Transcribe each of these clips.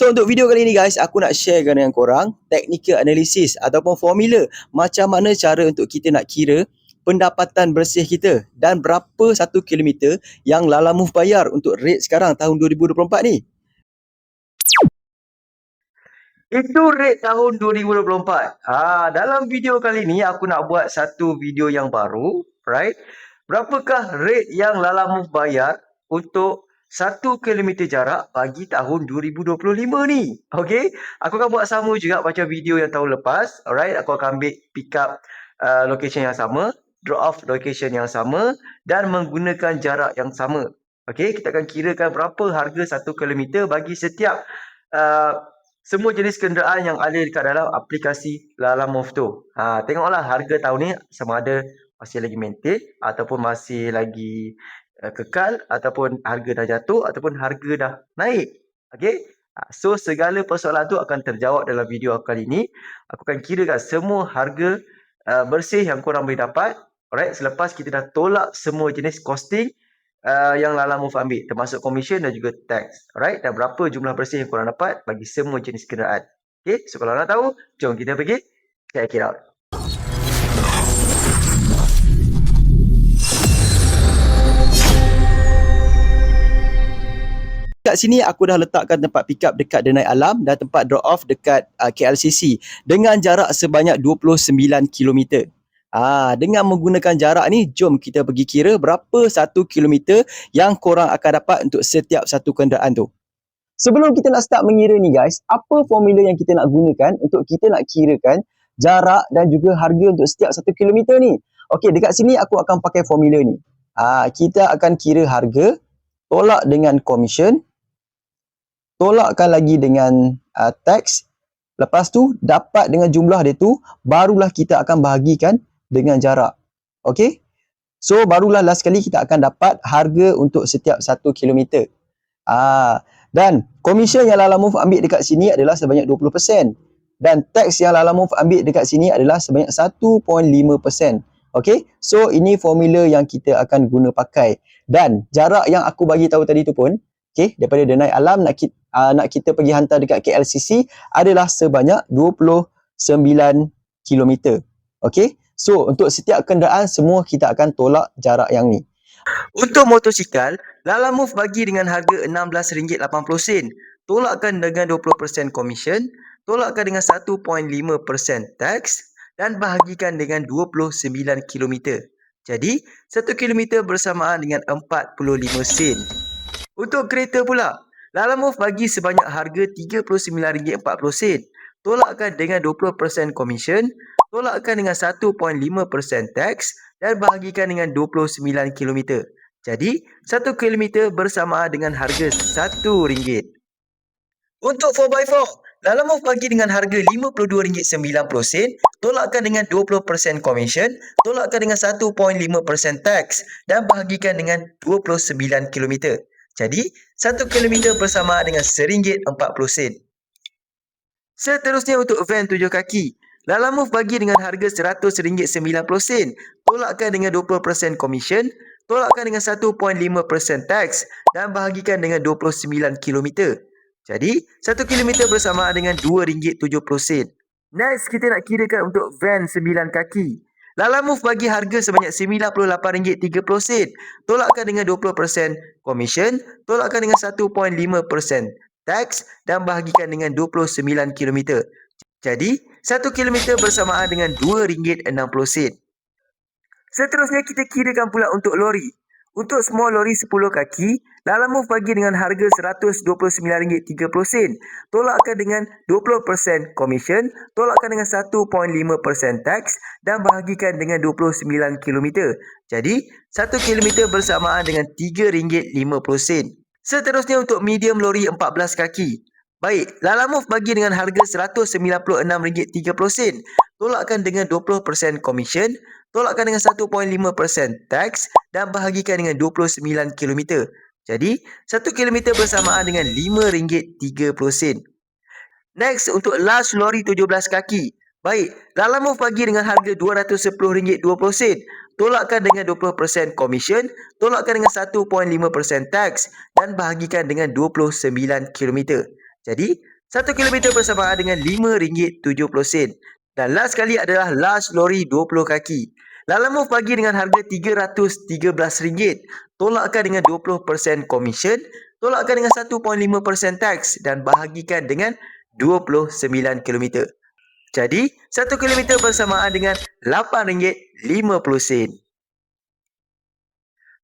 So untuk video kali ni guys, aku nak sharekan dengan korang technical analysis ataupun formula macam mana cara untuk kita nak kira pendapatan bersih kita dan berapa satu kilometer yang Lala Move bayar untuk rate sekarang tahun 2024 ni. Itu rate tahun 2024. Ha, dalam video kali ni aku nak buat satu video yang baru, right? Berapakah rate yang Lala Move bayar untuk satu kilometer jarak bagi tahun 2025 ni. Okay. Aku akan buat sama juga macam video yang tahun lepas. Alright. Aku akan ambil pick up uh, location yang sama. Drop off location yang sama. Dan menggunakan jarak yang sama. Okay. Kita akan kirakan berapa harga satu kilometer bagi setiap uh, semua jenis kenderaan yang ada dekat dalam aplikasi Lala tu. Ha, tengoklah harga tahun ni sama ada masih lagi maintain ataupun masih lagi uh, kekal ataupun harga dah jatuh ataupun harga dah naik. Okey. Uh, so segala persoalan tu akan terjawab dalam video kali ini. Aku akan kirakan semua harga uh, bersih yang korang boleh dapat. Alright, selepas kita dah tolak semua jenis costing uh, yang Lala Move ambil termasuk commission dan juga tax. Alright, dan berapa jumlah bersih yang korang dapat bagi semua jenis kenderaan. Okay, so kalau nak tahu, jom kita pergi check it out. Kat sini aku dah letakkan tempat pick up dekat Denai Alam dan tempat drop off dekat uh, KLCC dengan jarak sebanyak 29 km. Ah, dengan menggunakan jarak ni, jom kita pergi kira berapa satu kilometer yang korang akan dapat untuk setiap satu kenderaan tu. Sebelum kita nak start mengira ni guys, apa formula yang kita nak gunakan untuk kita nak kirakan jarak dan juga harga untuk setiap satu kilometer ni? Okey, dekat sini aku akan pakai formula ni. Ah, kita akan kira harga tolak dengan commission tolakkan lagi dengan uh, tax. Lepas tu dapat dengan jumlah dia tu barulah kita akan bahagikan dengan jarak. Okey? So barulah last kali kita akan dapat harga untuk setiap satu kilometer. Ah dan komisen yang Lala Move ambil dekat sini adalah sebanyak 20% dan tax yang Lala Move ambil dekat sini adalah sebanyak 1.5%. Okay, so ini formula yang kita akan guna pakai. Dan jarak yang aku bagi tahu tadi tu pun, okay, daripada Denai Alam nak kita, uh, nak kita pergi hantar dekat KLCC adalah sebanyak 29 km. Okay, so untuk setiap kenderaan semua kita akan tolak jarak yang ni. Untuk motosikal, Lala Move bagi dengan harga RM16.80. Tolakkan dengan 20% komisen, tolakkan dengan 1.5% tax dan bahagikan dengan 29 km. Jadi, 1 km bersamaan dengan 45 sen. Untuk kereta pula, Lala Move bagi sebanyak harga RM39.40. Tolakkan dengan 20% komisen, tolakkan dengan 1.5% tax dan bahagikan dengan 29 km. Jadi, 1 km bersamaan dengan harga RM1. Untuk 4x4, Lala Move bagi dengan harga RM52.90, tolakkan dengan 20% komisen, tolakkan dengan 1.5% tax dan bahagikan dengan 29 km. Jadi, satu kilometer bersama dengan RM1.40. Seterusnya untuk van tujuh kaki. Lala Move bagi dengan harga RM100.90. Tolakkan dengan 20% komisen, tolakkan dengan 1.5% tax dan bahagikan dengan 29 km. Jadi, 1 km bersama dengan RM2.70. Next, kita nak kirakan untuk van 9 kaki. Lala Move bagi harga sebanyak RM98.30. Tolakkan dengan 20% komisen, tolakkan dengan 1.5% tax dan bahagikan dengan 29 km. Jadi, 1 km bersamaan dengan RM2.60. Seterusnya kita kirakan pula untuk lori. Untuk small lori 10 kaki, Lala Move bagi dengan harga RM129.30. Tolakkan dengan 20% komisen, tolakkan dengan 1.5% tax dan bahagikan dengan 29 km. Jadi, 1 km bersamaan dengan RM3.50. Seterusnya untuk medium lori 14 kaki. Baik, Lala Move bagi dengan harga RM196.30. Tolakkan dengan 20% komisen, tolakkan dengan 1.5% tax dan bahagikan dengan 29 km. Jadi, 1 km bersamaan dengan RM5.30. Next, untuk last lori 17 kaki. Baik, Lala Move bagi dengan harga RM210.20. Tolakkan dengan 20% komisen, tolakkan dengan 1.5% tax dan bahagikan dengan 29 km. Jadi, 1 km bersamaan dengan RM5.70. Dan last sekali adalah large lori 20 kaki. Lalamove bagi dengan harga RM313. Tolakkan dengan 20% komisen, tolakkan dengan 1.5% tax dan bahagikan dengan 29 km. Jadi, 1 km bersamaan dengan RM8.50.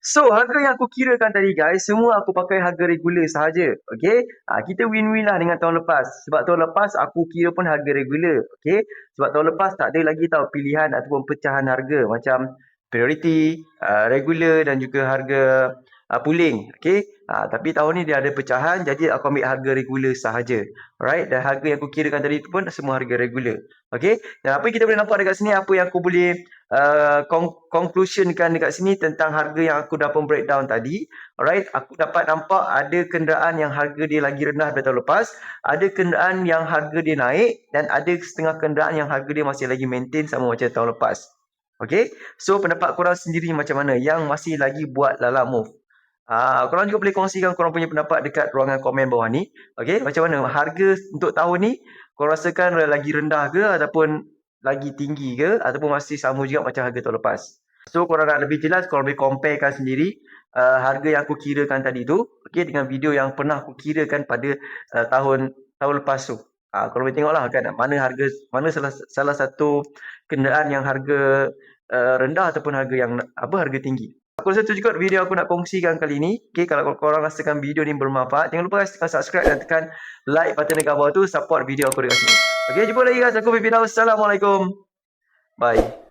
So, harga yang aku kirakan tadi guys, semua aku pakai harga regular sahaja. Okay? Ha, kita win-win lah dengan tahun lepas. Sebab tahun lepas aku kira pun harga regular. Okay? Sebab tahun lepas tak ada lagi tahu pilihan ataupun pecahan harga. Macam priority, uh, regular dan juga harga uh, pooling. Okay? Ha, tapi tahun ni dia ada pecahan jadi aku ambil harga regular sahaja. Alright? Dan harga yang aku kirakan tadi tu pun semua harga regular. Okay? Dan apa yang kita boleh nampak dekat sini, apa yang aku boleh uh, conclusionkan dekat sini tentang harga yang aku dah pun breakdown tadi. Alright? Aku dapat nampak ada kenderaan yang harga dia lagi rendah daripada tahun lepas. Ada kenderaan yang harga dia naik dan ada setengah kenderaan yang harga dia masih lagi maintain sama macam tahun lepas. Okay? So, pendapat korang sendiri macam mana yang masih lagi buat lala move? Ah, korang juga boleh kongsikan korang punya pendapat dekat ruangan komen bawah ni. Okey, macam mana harga untuk tahun ni korang rasakan lagi rendah ke ataupun lagi tinggi ke ataupun masih sama juga macam harga tahun lepas. So korang nak lebih jelas korang boleh comparekan sendiri uh, harga yang aku kirakan tadi tu okey dengan video yang pernah aku kirakan pada uh, tahun tahun lepas tu. Uh, korang boleh tengoklah kan mana harga mana salah salah satu kenderaan yang harga uh, rendah ataupun harga yang apa harga tinggi. Aku rasa tu juga video aku nak kongsikan kali ni. Okay, kalau korang rasakan video ni bermanfaat, jangan lupa guys tekan subscribe dan tekan like button dekat bawah tu support video aku dekat sini. Okay, jumpa lagi guys. Aku Pimpin Assalamualaikum. Bye.